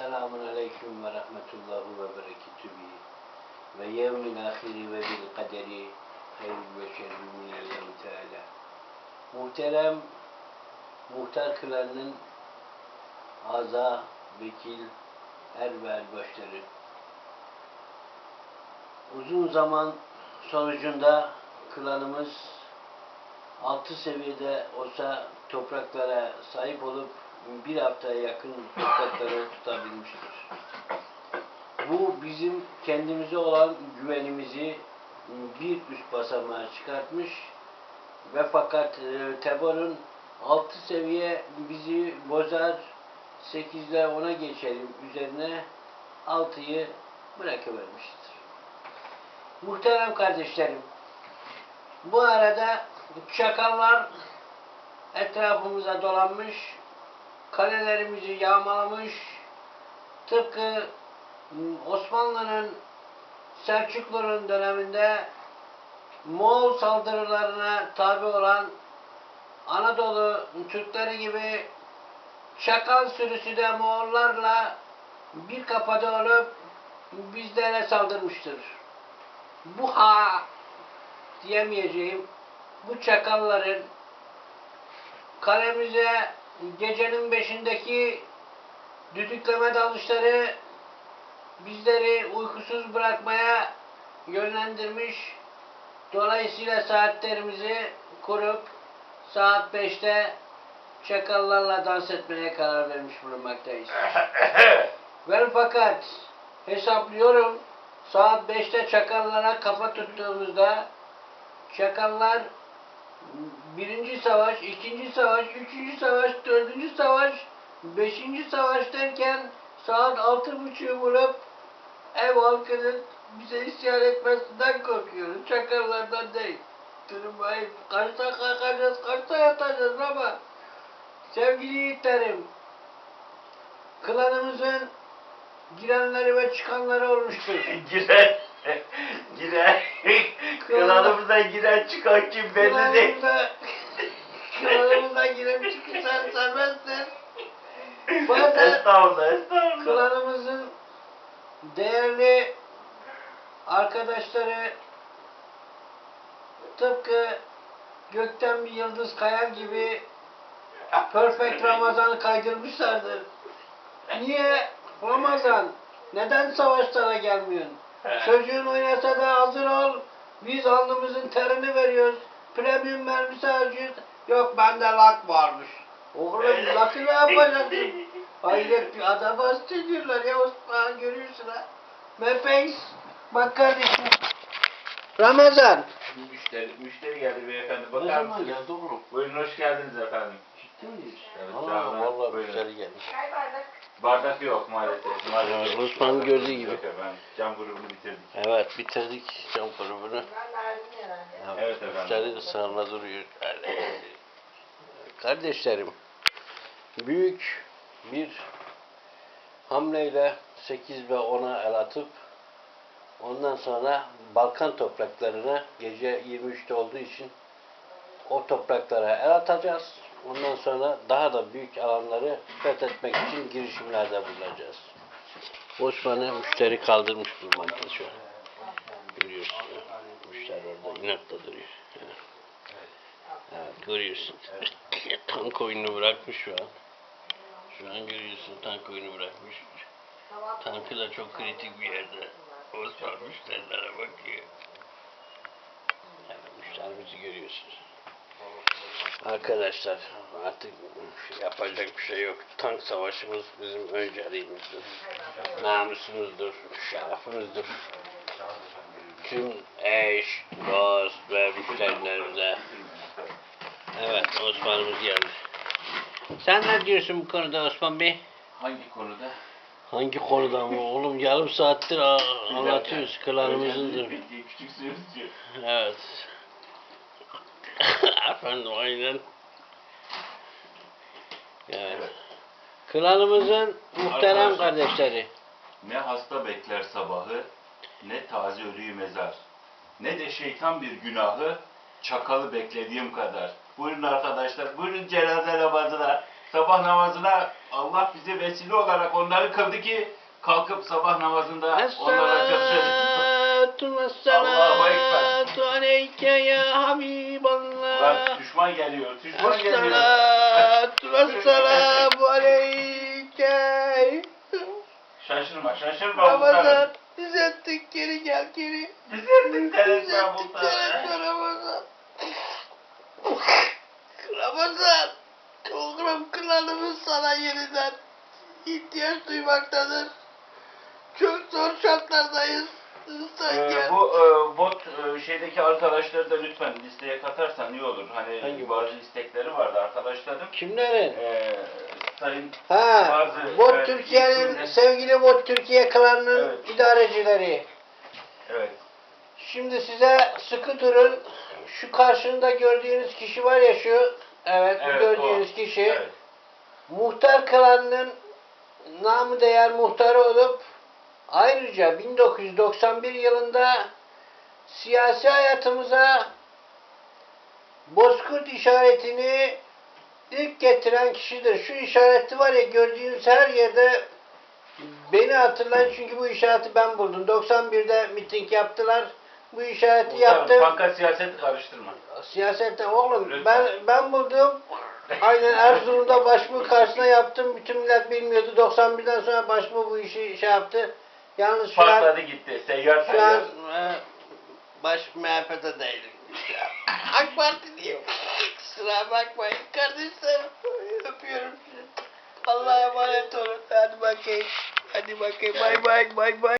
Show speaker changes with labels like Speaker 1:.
Speaker 1: Selamun aleyküm ve rahmetullahi ve bereketühü. Ve yevmil ahiri ve bil kaderi hayr ve şerri minallahu teala. Muhterem muhtar klanının aza, vekil, er ve erbaşları. Uzun zaman sonucunda klanımız altı seviyede olsa topraklara sahip olup bir haftaya yakın toprakları tutabilmiştir. Bu bizim kendimize olan güvenimizi bir üst basamağa çıkartmış ve fakat e, Tebor'un altı seviye bizi bozar 8 ile 10'a geçelim üzerine 6'yı bırakıvermiştir. Muhterem kardeşlerim, bu arada çakallar etrafımıza dolanmış, kalelerimizi yağmalamış, tıpkı Osmanlı'nın Selçuklu'nun döneminde Moğol saldırılarına tabi olan Anadolu Türkleri gibi çakal sürüsü de Moğollarla bir kafada olup bizlere saldırmıştır. Bu ha diyemeyeceğim bu çakalların kalemize gecenin beşindeki düdükleme dalışları bizleri uykusuz bırakmaya yönlendirmiş. Dolayısıyla saatlerimizi kurup saat 5'te çakallarla dans etmeye karar vermiş bulunmaktayız. Ve fakat hesaplıyorum saat 5'te çakallara kafa tuttuğumuzda çakallar birinci savaş, ikinci savaş, üçüncü savaş, dördüncü savaş, beşinci savaş derken saat altı buçuğu bulup ev halkının bize isyan etmesinden korkuyoruz. Çakallardan değil. Durmayın. Kaçta kalkacağız, kaçta yatacağız ama sevgili yiğitlerim klanımızın girenleri ve çıkanları olmuştur.
Speaker 2: giren, giren, klanımıza giren çıkan kim belli değil.
Speaker 1: Klanımıza giren çıkırsan serbesttir. Bazen
Speaker 2: Estağfurullah, estağfurullah.
Speaker 1: klanımızın değerli arkadaşları tıpkı gökten bir yıldız kayar gibi Perfect Ramazan'ı kaydırmışlardır. Niye? Ramazan. Neden savaşlara gelmiyorsun? Çocuğun oynasa da hazır ol. Biz alnımızın terini veriyoruz. Premium mermisi harcıyoruz. Yok bende lak varmış. Oğlum lakı ne yapacaksın? Hayret bir adam hasta ediyorlar ya Osman görüyorsun ha. Mepex. Bak kardeşim. Ramazan.
Speaker 2: Müşteri, müşteri geldi beyefendi. Bakar mısınız?
Speaker 1: geldi oğlum?
Speaker 2: Buyurun hoş geldiniz efendim.
Speaker 1: Ciddi miyiz?
Speaker 2: Evet,
Speaker 1: Aa,
Speaker 2: Canan,
Speaker 1: vallahi
Speaker 2: buyurun.
Speaker 1: müşteri gelmiş.
Speaker 2: Bardak yok maalesef. maalesef.
Speaker 1: Evet, Osman'ın gördüğü gibi.
Speaker 2: Yok efendim. Cam grubunu bitirdik.
Speaker 1: Evet bitirdik cam grubunu.
Speaker 2: Evet efendim.
Speaker 1: Müşteri ısrarla duruyor. Kardeşlerim, büyük bir hamleyle 8 ve 10'a el atıp ondan sonra Balkan topraklarına gece 23'te olduğu için o topraklara el atacağız. Ondan sonra daha da büyük alanları fethetmek için girişimlerde bulunacağız. Osman'ı müşteri kaldırmış bulunmakta şu an. Görüyorsun. Müşteri orada inatla duruyor. Evet görüyorsun. tank oyunu bırakmış şu an. Şu an görüyorsun tank oyunu bırakmış. Tankı da çok kritik bir yerde. Osman müşterilere bakıyor. Yani müşterimizi görüyorsunuz. Arkadaşlar artık yapacak bir şey yok. Tank savaşımız bizim önceliğimizdir. Namusumuzdur, şerefimizdir. Tüm eş, dost ve müşterilerimize Evet Osman'ımız geldi. Sen ne diyorsun bu konuda Osman Bey?
Speaker 2: Hangi konuda?
Speaker 1: Hangi konuda mı? Oğlum yarım saattir anlatıyoruz. Klanımızındır.
Speaker 2: Küçük.
Speaker 1: Evet. Efendim aynen. Evet. Klanımızın muhterem
Speaker 2: Arkadaşlar.
Speaker 1: kardeşleri.
Speaker 2: Ne hasta bekler sabahı, ne taze ölüyü mezar. Ne de şeytan bir günahı, çakalı beklediğim kadar. Buyurun arkadaşlar, buyurun cenaze namazına. sabah namazına Allah bize vesile olarak onları kıldı ki kalkıp sabah namazında onlara açılsın.
Speaker 1: Esselatu Vesselatu aleyke ya Habiballah.
Speaker 2: Lan düşman geliyor, düşman geliyor.
Speaker 1: Esselatu vesselamu aleyke.
Speaker 2: Şaşırma, şaşırma
Speaker 1: Ramazan,
Speaker 2: muhtarım.
Speaker 1: düzelttik geri gel geri.
Speaker 2: Düzelttik seni muhtarım.
Speaker 1: Ramazan. Ramazan, oğlum klanımız sana yeniden ihtiyaç duymaktadır. Çok zor şartlardayız.
Speaker 2: Ee, bu e, bot e, şeydeki arkadaşları da lütfen listeye katarsan iyi olur. Hani
Speaker 1: Hangi
Speaker 2: bazı istekleri vardı arkadaşlarım.
Speaker 1: Kimlerin?
Speaker 2: Ee, sayın
Speaker 1: Ha,
Speaker 2: Bazı,
Speaker 1: Bot
Speaker 2: evet,
Speaker 1: Türkiye'nin,
Speaker 2: isimler-
Speaker 1: sevgili Bot Türkiye klanının
Speaker 2: Evet.
Speaker 1: idarecileri.
Speaker 2: evet
Speaker 1: Şimdi size sıkı durun. Şu karşında gördüğünüz kişi var ya şu, evet, bu
Speaker 2: Evet,
Speaker 1: gördüğünüz
Speaker 2: o.
Speaker 1: kişi.
Speaker 2: evet
Speaker 1: Muhtar klanının namı değer muhtarı olup ayrıca 1991 yılında siyasi hayatımıza bozkurt işaretini ilk getiren kişidir. Şu işareti var ya gördüğünüz her yerde beni hatırlayın çünkü bu işareti ben buldum. 91'de miting yaptılar. Bu işareti
Speaker 2: Muhtarım,
Speaker 1: yaptım.
Speaker 2: banka siyaseti karıştırma.
Speaker 1: Siyasette oğlum
Speaker 2: Lütfen.
Speaker 1: ben ben buldum. Aynen Erzurum'da başbuğ karşısına yaptım. Bütün millet bilmiyordu. 91'den sonra başbuğ bu işi şey yaptı. Yalnız şu an,
Speaker 2: Patladı gitti. Seyyar
Speaker 1: şu an
Speaker 2: seyyar.
Speaker 1: e, baş MHP'de değilim. AK Partiliyim. Kusura bakmayın kardeşlerim. Öpüyorum sizi. Allah'a emanet olun. Hadi bakayım. Hadi bakayım. Bay bay bay bay.